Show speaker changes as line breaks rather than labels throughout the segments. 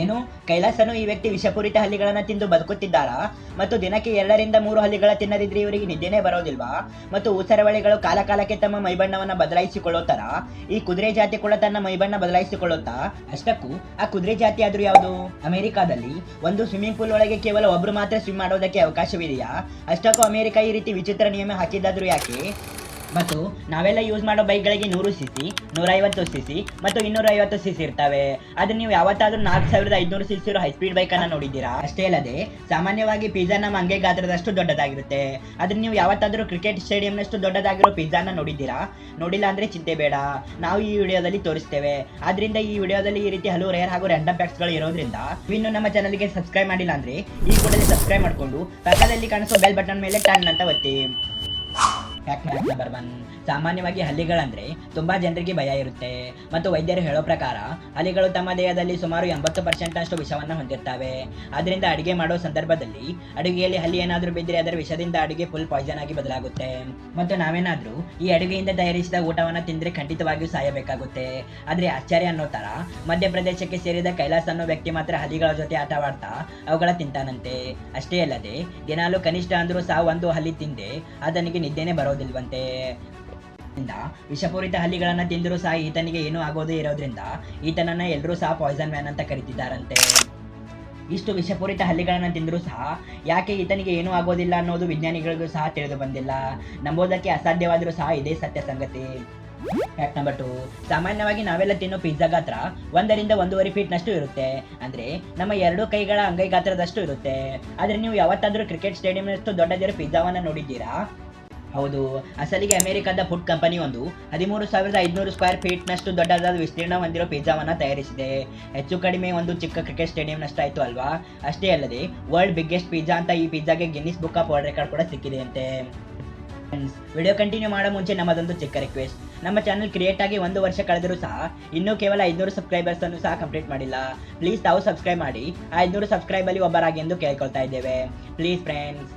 ಏನು? ಕೈಲಾಸನು ಈ ವ್ಯಕ್ತಿ ವಿಷಪೂರಿತ ಹಲ್ಲಿಗಳನ್ನು ತಿಂದು ಬದುಕುತ್ತಿದ್ದಾರಾ? ಮತ್ತು ದಿನಕ್ಕೆ ಎರಡರಿಂದ ಮೂರು ಹಲ್ಲಿಗಳ ತಿನ್ನದಿದ್ರೆ ಇವರಿಗೆ ನಿದ್ದೆನೇ ಬರೋದಿಲ್ವಾ? ಮತ್ತು ಉಸರವಳಿಗಳು ಕಾಲಕಾಲಕ್ಕೆ ತಮ್ಮ ಮೈಬಣ್ಣವನ್ನ ಬದಲಾಯಿಸಿಕೊಳ್ಳುತ್ತಾರಾ? ಈ ಕುದುರೆ ಜಾತಿ ಕೂಡ ತನ್ನ ಮೈಬಣ್ಣ ಬದಲಾಯಿಸಿಕೊಳ್ಳುತ್ತಾ? ಅಷ್ಟಕ್ಕೂ ಆ ಕುದುರೆ ಜಾತಿ ಆದ್ರೂ ಯಾವುದು? ಅಮೆರಿಕಾದಲ್ಲಿ ಒಂದು ಸ್ವಿಮ್ಮಿಂಗ್ ಪೂಲ್ ಒಳಗೆ ಕೇವಲ ಒಬ್ರು ಮಾತ್ರ ಸ್ವಿಮ್ ಮಾಡೋದಕ್ಕೆ ಅವಕಾಶವಿದೆಯಾ? ಅಷ್ಟಕ್ಕೂ ಅಮೆರಿಕ ಈ ರೀತಿ ವಿಚಿತ್ರ ನಿಯಮ ಹಾಕಿದ್ದಾದ್ರೂ ಯಾಕೆ? ಮತ್ತು ನಾವೆಲ್ಲ ಯೂಸ್ ಮಾಡೋ ಬೈಕ್ಗಳಿಗೆ ನೂರು ಸಿ ಸಿ ನೂರೈವತ್ತು ಸಿ ಸಿ ಮತ್ತು ಇನ್ನೂರೈವತ್ತು ಸಿ ಸಿ ಇರ್ತವೆ. ಅದು ನೀವು ಯಾವತ್ತಾದರೂ ನಾಲ್ಕು ಸಾವಿರದ ಐದುನೂರು ಸಿ ಸಿ ಇರೋ ಹೈ ಸ್ಪೀಡ್ ಬೈಕ್ ಅನ್ನ ನೋಡಿದ್ದೀರಾ? ಅಷ್ಟೇ ಅಲ್ಲದೆ, ಸಾಮಾನ್ಯವಾಗಿ ಪಿಜ್ಜಾ ನಮ್ಮ ಹಂಗೆ ಗಾತ್ರದಷ್ಟು ದೊಡ್ಡದಾಗಿರುತ್ತೆ. ಅದನ್ನ ನೀವು ಯಾವತ್ತಾದ್ರೂ ಕ್ರಿಕೆಟ್ ಸ್ಟೇಡಿಯಂನಷ್ಟು ದೊಡ್ಡದಾಗಿರೋ ಪಿಜ್ಜಾನ ನೋಡಿದ್ದೀರಾ? ನೋಡಿಲ್ಲ ಅಂದ್ರೆ ಚಿಂತೆ ಬೇಡ. ನಾವು ಈ ವಿಡಿಯೋದಲ್ಲಿ ತೋರಿಸ್ತೇವೆ. ಆದ್ರಿಂದ ಈ ವಿಡಿಯೋದಲ್ಲಿ ಈ ರೀತಿ ಹಲವು ರೇರ್ ಹಾಗೂ ರ್ಯಾಂಡಮ್ಗಳು ಇರೋದ್ರಿಂದ ಇನ್ನು ನಮ್ಮ ಚಾನಲ್ಗೆ ಸಬ್ಸ್ಕ್ರೈಬ್ ಮಾಡಿಲ್ಲ ಅಂದ್ರೆ ಈ ಕೂಡಲೇ ಸಬ್ಸ್ಕ್ರೈಬ್ ಮಾಡ್ಕೊಂಡು ಪಕ್ಕದಲ್ಲಿ ಕಾಣಿಸೋ ಬೆಲ್ ಬಟನ್ ಮೇಲೆ ಟನ್ ಅಂತ ಒತ್ತಿ. ಫ್ಯಾಕ್ಟ್ ನಂಬರ್ ಒನ್ ಸಾಮಾನ್ಯವಾಗಿ ಹಲ್ಲಿಗಳಂದ್ರೆ ತುಂಬಾ ಜನರಿಗೆ ಭಯ ಇರುತ್ತೆ. ಮತ್ತು ವೈದ್ಯರು ಹೇಳೋ ಪ್ರಕಾರ, ಹಲ್ಲಿಗಳು ತಮ್ಮ ದೇಹದಲ್ಲಿ ಸುಮಾರು ಎಂಬತ್ತು ಪರ್ಸೆಂಟ್ ಅಷ್ಟು ವಿಷವನ್ನು ಹೊಂದಿರ್ತವೆ. ಅದರಿಂದ ಅಡಿಗೆ ಮಾಡೋ ಸಂದರ್ಭದಲ್ಲಿ ಅಡುಗೆಯಲ್ಲಿ ಹಲ್ಲಿ ಏನಾದರೂ ಬಿದ್ದರೆ ಅದರ ವಿಷದಿಂದ ಅಡಿಗೆ ಫುಲ್ ಪಾಯ್ಸನ್ ಆಗಿ ಬದಲಾಗುತ್ತೆ. ಮತ್ತು ನಾವೇನಾದ್ರೂ ಈ ಅಡುಗೆಯಿಂದ ತಯಾರಿಸಿದ ಊಟವನ್ನು ತಿಂದ್ರೆ ಖಂಡಿತವಾಗಿಯೂ ಸಾಯಬೇಕಾಗುತ್ತೆ. ಆದ್ರೆ ಆಶ್ಚರ್ಯ ಅನ್ನೋ ತರ ಮಧ್ಯಪ್ರದೇಶಕ್ಕೆ ಸೇರಿದ ಕೈಲಾಸ ಅನ್ನೋ ವ್ಯಕ್ತಿ ಮಾತ್ರ ಹಲ್ಲಿಗಳ ಜೊತೆ ಆಟವಾಡ್ತಾ ಅವುಗಳ ತಿಂತಾನಂತೆ. ಅಷ್ಟೇ ಅಲ್ಲದೆ, ದಿನಾಲು ಕನಿಷ್ಠ ಅಂದ್ರೂ ಸಾವು ಒಂದು ಹಲ್ಲಿ ತಿಂದೆ ಅದನಿಗೆ ನಿದ್ದೆನೆ ಬರೋದಿಲ್ವಂತೆ ಇಂದ, ವಿಷಪೂರಿತ ಹಲ್ಲಿಗಳನ್ನ ತಿಂದರೂ ಸಹ ಈತನಿಗೆ ಏನೂ ಆಗೋದೇ ಇರೋದ್ರಿಂದ ಈತನನ್ನ ಎಲ್ಲರೂ ಸಹ ಪಾಯ್ಸನ್ ಮ್ಯಾನ್ ಅಂತ ಕರೀತಿದ್ದಾರಂತೆ. ಇಷ್ಟು ವಿಷಪೂರಿತ ಹಲ್ಲಿಗಳನ್ನ ತಿಂದರೂ ಸಹ ಯಾಕೆ ಈತನಿಗೆ ಏನೂ ಆಗೋದಿಲ್ಲ ಅನ್ನೋದು ವಿಜ್ಞಾನಿಗಳಿಗೂ ಸಹ ತಿಳಿದು ಬಂದಿಲ್ಲ. ನಂಬೋದಕ್ಕೆ ಅಸಾಧ್ಯವಾದರೂ ಸಹ ಇದೇ ಸತ್ಯ ಸಂಗತಿ. ಫ್ಯಾಕ್ಟ್ ನಂಬರ್ ಟು ಸಾಮಾನ್ಯವಾಗಿ ನಾವೆಲ್ಲ ತಿನ್ನೋ ಪಿಜ್ಜಾ ಗಾತ್ರ ಒಂದರಿಂದ ಒಂದೂವರೆ ಫೀಟ್ನಷ್ಟು ಇರುತ್ತೆ. ಅಂದ್ರೆ ನಮ್ಮ ಎರಡು ಕೈಗಳ ಅಂಗೈ ಗಾತ್ರದಷ್ಟು ಇರುತ್ತೆ. ಆದ್ರೆ ನೀವು ಯಾವತ್ತಾದರೂ ಕ್ರಿಕೆಟ್ ಸ್ಟೇಡಿಯಂನಷ್ಟು ದೊಡ್ಡದಿರೋ ಪಿಜ್ಜಾವನ್ನ ನೋಡಿದ್ದೀರಾ? ಹೌದು. ಅಸಲಿಗೆ ಅಮೆರಿಕದ ಫುಡ್ ಕಂಪನಿ ಒಂದು ಹದಿಮೂರು ಸಾವಿರದ ಐದುನೂರು ಸ್ಕ್ವೇರ್ ಫೀಟ್ನಷ್ಟು ದೊಡ್ಡದಾದ ವಿಸ್ತೀರ್ಣ ಹೊಂದಿರೋ ಪಿಜ್ಜಾವನ್ನು ತಯಾರಿಸಿದೆ. ಹೆಚ್ಚು ಕಡಿಮೆ ಒಂದು ಚಿಕ್ಕ ಕ್ರಿಕೆಟ್ ಸ್ಟೇಡಿಯಂನಷ್ಟಾಯ್ತು ಅಲ್ವಾ? ಅಷ್ಟೇ ಅಲ್ಲದೆ ವರ್ಲ್ಡ್ ಬಿಗ್ಗೆಸ್ಟ್ ಪಿಜ್ಜಾ ಅಂತ ಈ ಪಿಜ್ಜಾಗೆ Guinness book of world record ಕೂಡ ಸಿಕ್ಕಿದೆ ಅಂತೆ ವಿಡಿಯೋ ಕಂಟಿನ್ಯೂ ಮಾಡೋ ಮುಂಚೆ ನಮ್ಮದೊಂದು ಚಿಕ್ಕ ರಿಕ್ವೆಸ್ಟ್ ನಮ್ಮ ಚಾನಲ್ ಕ್ರಿಯೇಟ್ ಆಗಿ ಒಂದು ವರ್ಷ ಕಳೆದರೂ ಸಹ ಇನ್ನೂ ಕೇವಲ ಐದುನೂರು ಸಬ್ಸ್ಕ್ರೈಬರ್ಸ್ ಅನ್ನು ಸಹ ಕಂಪ್ಲೀಟ್ ಮಾಡಿಲ್ಲ. ಪ್ಲೀಸ್ ತಾವು ಸಬ್ಸ್ಕ್ರೈಬ್ ಮಾಡಿ ಐದುನೂರು ಸಬ್ಸ್ಕ್ರೈಬ್ ಅಲ್ಲಿ ಒಬ್ಬರಾಗಿ ಎಂದು ಕೇಳ್ಕೊಳ್ತಾ ಇದ್ದೇವೆ. Please friends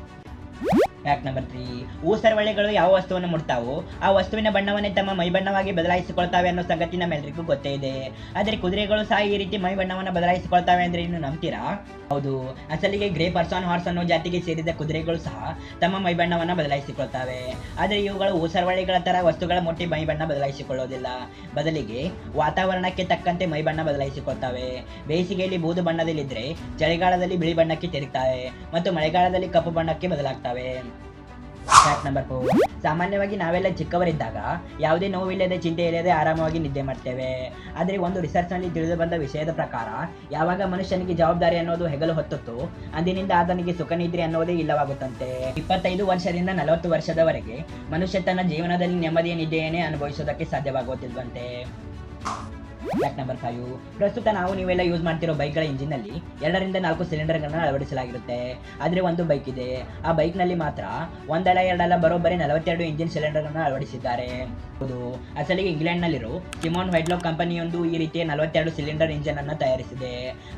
fact number three ಊಸರವಳ್ಳಿಗಳು ಯಾವ ವಸ್ತುವನ್ನು ಮುಟ್ತಾವೋ, ಆ ವಸ್ತುವಿನ ಬಣ್ಣವನ್ನೇ ತಮ್ಮ ಮೈ ಬಣ್ಣವಾಗಿ ಬದಲಾಯಿಸಿಕೊಳ್ತಾವೆ ಅನ್ನೋ ಸಂಗತಿ ನಮ್ಮೆಲ್ಲರಿಗೂ ಗೊತ್ತೇ ಇದೆ. ಆದರೆ ಕುದುರೆಗಳು ಸಹ ಈ ರೀತಿ ಮೈ ಬಣ್ಣವನ್ನು ಬದಲಾಯಿಸಿಕೊಳ್ತಾವೆ ಅಂದ್ರೆ ಇನ್ನು ನಂಬ್ತೀರಾ? ಹೌದು. ಅಸಲಿಗೆ ಗ್ರೇ ಪರ್ಸಾನ್ ಹಾರ್ಸ್ ಅನ್ನೋ ಜಾತಿಗೆ ಸೇರಿದ ಕುದುರೆಗಳು ಸಹ ತಮ್ಮ ಮೈ ಬಣ್ಣವನ್ನು ಬದಲಾಯಿಸಿಕೊಳ್ತಾವೆ. ಆದರೆ ಇವುಗಳು ಊಸರವಳ್ಳಿಗಳ ತರ ವಸ್ತುಗಳ ಮುಟ್ಟಿ ಮೈ ಬಣ್ಣ ಬದಲಾಯಿಸಿಕೊಳ್ಳೋದಿಲ್ಲ. ಬದಲಿಗೆ ವಾತಾವರಣಕ್ಕೆ ತಕ್ಕಂತೆ ಮೈ ಬಣ್ಣ ಬದಲಾಯಿಸಿಕೊಳ್ತಾವೆ. ಬೇಸಿಗೆಯಲ್ಲಿ ಬೂದು ಬಣ್ಣದಲ್ಲಿದ್ದರೆ ಚಳಿಗಾಲದಲ್ಲಿ ಬಿಳಿ ಬಣ್ಣಕ್ಕೆ ತಿರುಗ್ತಾವೆ ಮತ್ತು ಮಳೆಗಾಲದಲ್ಲಿ ಕಪ್ಪು ಬಣ್ಣಕ್ಕೆ ಬದಲಾಗ್ತವೆ. ಫ್ಯಾಕ್ಟ್ ನಂಬರ್ ಫೋರ್ ಸಾಮಾನ್ಯವಾಗಿ ನಾವೆಲ್ಲ ಚಿಕ್ಕವರಿದ್ದಾಗ ಯಾವುದೇ ನೋವಿಲ್ಲದೆ ಚಿಂತೆ ಇಲ್ಲದೆ ಆರಾಮವಾಗಿ ನಿದ್ದೆ ಮಾಡ್ತೇವೆ. ಆದರೆ ಒಂದು ರಿಸರ್ಚ್ನಲ್ಲಿ ತಿಳಿದು ಬಂದ ವಿಷಯದ ಪ್ರಕಾರ, ಯಾವಾಗ ಮನುಷ್ಯನಿಗೆ ಜವಾಬ್ದಾರಿ ಅನ್ನೋದು ಹೆಗಲು ಹೊತ್ತೊತ್ತು, ಅಂದಿನಿಂದ ಆತನಿಗೆ ಸುಖ ನಿದ್ರೆ ಅನ್ನೋದೇ ಇಲ್ಲವಾಗುತ್ತಂತೆ. ಇಪ್ಪತ್ತೈದು ವರ್ಷದಿಂದ ನಲವತ್ತು ವರ್ಷದವರೆಗೆ ಮನುಷ್ಯ ತನ್ನ ಜೀವನದಲ್ಲಿ ನೆಮ್ಮದಿಯ ನಿದ್ದೆಯನ್ನೇ ಅನುಭವಿಸೋದಕ್ಕೆ ಸಾಧ್ಯವಾಗುತ್ತಿಲ್ವಂತೆ. ಫ್ಯಾಕ್ಟ್ ನಂಬರ್ ಫೈವ್ ಪ್ರಸ್ತುತ ನಾವು ನೀವೆಲ್ಲ ಯೂಸ್ ಮಾಡ್ತಿರೋ ಬೈಕ್ಗಳ ಇಂಜಿನ್ನಲ್ಲಿ ಎರಡರಿಂದ ನಾಲ್ಕು ಸಿಲಿಂಡರ್ಗಳನ್ನ ಅಳವಡಿಸಲಾಗಿರುತ್ತೆ. ಆದರೆ ಒಂದು ಬೈಕ್ ಇದೆ. ಆ ಬೈಕ್ನಲ್ಲಿ ಮಾತ್ರ ಒಂದಲ್ಲ ಎರಡಲ್ಲ ಬರೋಬ್ಬರಿ ನಲವತ್ತೆರಡು ಇಂಜಿನ್ ಸಿಲಿಂಡರ್ಗಳನ್ನ ಅಳವಡಿಸಿದ್ದಾರೆ. ಹೌದು. ಅಸಲಿಗೆ ಇಂಗ್ಲೆಂಡ್ನಲ್ಲಿರೋ ಸಿಮೋನ್ ವೈಡ್ಲೋ ಕಂಪನಿಯೊಂದು ಈ ರೀತಿಯ ನಲವತ್ತೆರಡು ಸಿಲಿಂಡರ್ ಇಂಜಿನ್ ಅನ್ನು ತಯಾರಿಸಿದೆ.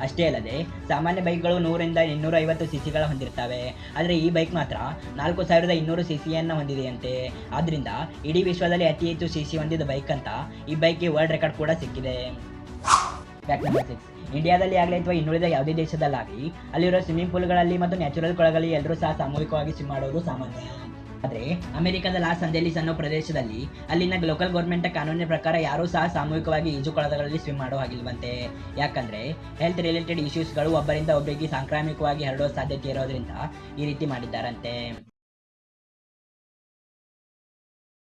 ಅಷ್ಟೇ ಅಲ್ಲದೆ, ಸಾಮಾನ್ಯ ಬೈಕ್ಗಳು ನೂರಿಂದ ಇನ್ನೂರ ಐವತ್ತು ಸಿ ಸಿಗಳ ಹೊಂದಿರ್ತವೆ. ಆದರೆ ಈ ಬೈಕ್ ಮಾತ್ರ ನಾಲ್ಕು ಸಾವಿರದ ಇನ್ನೂರು ಸಿ ಸಿಯನ್ನು ಹೊಂದಿದೆಯಂತೆ. ಆದ್ದರಿಂದ ಇಡೀ ವಿಶ್ವದಲ್ಲಿ ಅತಿ ಹೆಚ್ಚು ಸಿ ಸಿ ಹೊಂದಿದ ಬೈಕ್ ಅಂತ ಈ ಬೈಕ್ಗೆ ವರ್ಲ್ಡ್ ರೆಕಾರ್ಡ್ ಕೂಡ ಸಿಕ್ಕಿದೆ. ಫ್ಯಾಕ್ಟ್ ಇಂಡಿಯಾದಲ್ಲಿ ಆಗಲಿ ಅಥವಾ ಇನ್ನುಳಿದ ಯಾವುದೇ ದೇಶದಲ್ಲಾಗಲಿ, ಅಲ್ಲಿರೋ ಸ್ವಿಮ್ಮಿಂಗ್ ಪೂಲ್ಗಳಲ್ಲಿ ಮತ್ತು ನ್ಯಾಚುರಲ್ ಕೊಳಗಳಲ್ಲಿ ಎಲ್ಲರೂ ಸಹ ಸಾಮೂಹಿಕವಾಗಿ ಸ್ವಿಮ್ ಮಾಡೋದು ಸಾಮಾನ್ಯ. ಆದರೆ, ಅಮೆರಿಕದ ಲಾಸ್ ಅಂಜಲೀಸ್ ಅನ್ನೋ ಪ್ರದೇಶದಲ್ಲಿ ಅಲ್ಲಿನ ಲೋಕಲ್ ಗೌರ್ಮೆಂಟ್ ಕಾನೂನಿನ ಪ್ರಕಾರ ಯಾರೂ ಸಹ ಸಾಮೂಹಿಕವಾಗಿ ಈಜು ಕೊಳಗಳಲ್ಲಿ ಸ್ವಿಮ್ ಮಾಡೋ ಹಾಗಿಲ್ವಂತೆ. ಯಾಕಂದ್ರೆ ಹೆಲ್ತ್ ರಿಲೇಟೆಡ್ ಇಶ್ಯೂಸ್ಗಳು ಒಬ್ಬರಿಂದ ಒಬ್ಬರಿಗೆ ಸಾಂಕ್ರಾಮಿಕವಾಗಿ ಹರಡೋ ಸಾಧ್ಯತೆ ಇರೋದ್ರಿಂದ ಈ ರೀತಿ ಮಾಡಿದ್ದಾರಂತೆ.